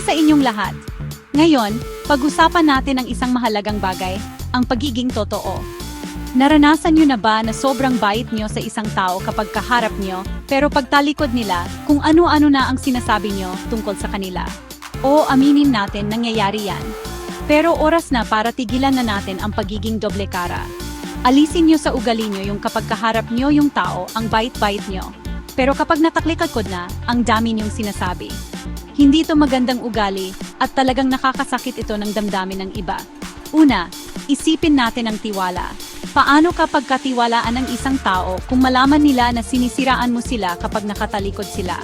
Sa inyong lahat. Ngayon, pag-usapan natin ang isang mahalagang bagay, ang pagiging totoo. Naranasan nyo na ba na sobrang bait nyo sa isang tao kapag kaharap nyo, pero pagtalikod nila, kung ano-ano na ang sinasabi nyo tungkol sa kanila? O aminin natin nangyayari yan. Pero oras na para tigilan na natin ang pagiging doble kara. Alisin nyo sa ugali nyo yung kapag kaharap nyo yung tao, ang bait-bait nyo. Pero kapag nataklikod na, ang dami nyong sinasabi. Hindi ito magandang ugali at talagang nakakasakit ito ng damdamin ng iba. Una, isipin natin ang tiwala. Paano kapag katiwalaan ng isang tao kung malaman nila na sinisiraan mo sila kapag nakatalikod sila?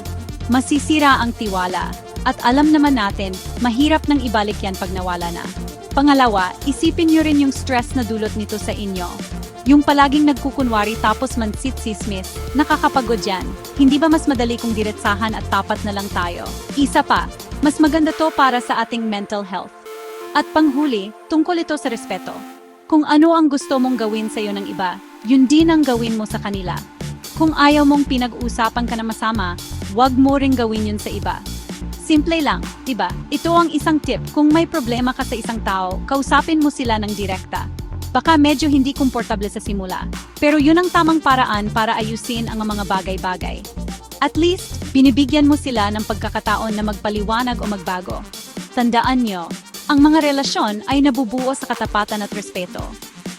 Masisira ang tiwala. At alam naman natin, mahirap nang ibalik yan pag nawala na. Pangalawa, isipin nyo rin yung stress na dulot nito sa inyo. Yung palaging nagkukunwari tapos mansit si Smith, nakakapagod yan. Hindi ba mas madali kung diretsahan at tapat na lang tayo? Isa pa, mas maganda to para sa ating mental health. At panghuli, tungkol ito sa respeto. Kung ano ang gusto mong gawin sa iyo ng iba, yun din ang gawin mo sa kanila. Kung ayaw mong pinag-usapan ka na masama, wag mo ring gawin yun sa iba. Simple lang, 'di ba? Ito ang isang tip. Kung may problema ka sa isang tao, kausapin mo sila ng direkta. Baka medyo hindi komportable sa simula, pero yun ang tamang paraan para ayusin ang mga bagay-bagay. At least, binibigyan mo sila ng pagkakataon na magpaliwanag o magbago. Tandaan nyo, ang mga relasyon ay nabubuo sa katapatan at respeto.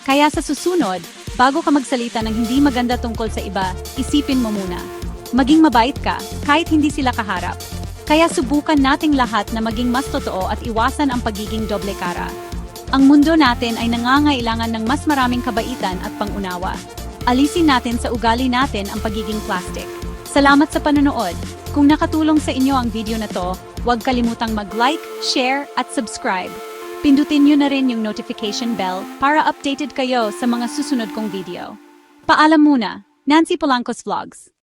Kaya sa susunod, bago ka magsalita ng hindi maganda tungkol sa iba, isipin mo muna. Maging mabait ka, kahit hindi sila kaharap. Kaya subukan nating lahat na maging mas totoo at iwasan ang pagiging doble kara. Ang mundo natin ay nangangailangan ng mas maraming kabaitan at pangunawa. Alisin natin sa ugali natin ang pagiging plastic. Salamat sa panonood. Kung nakatulong sa inyo ang video na to, huwag kalimutang mag-like, share, at subscribe. Pindutin nyo na rin yung notification bell para updated kayo sa mga susunod kong video. Paalam muna, Nancy Polanco's Vlogs.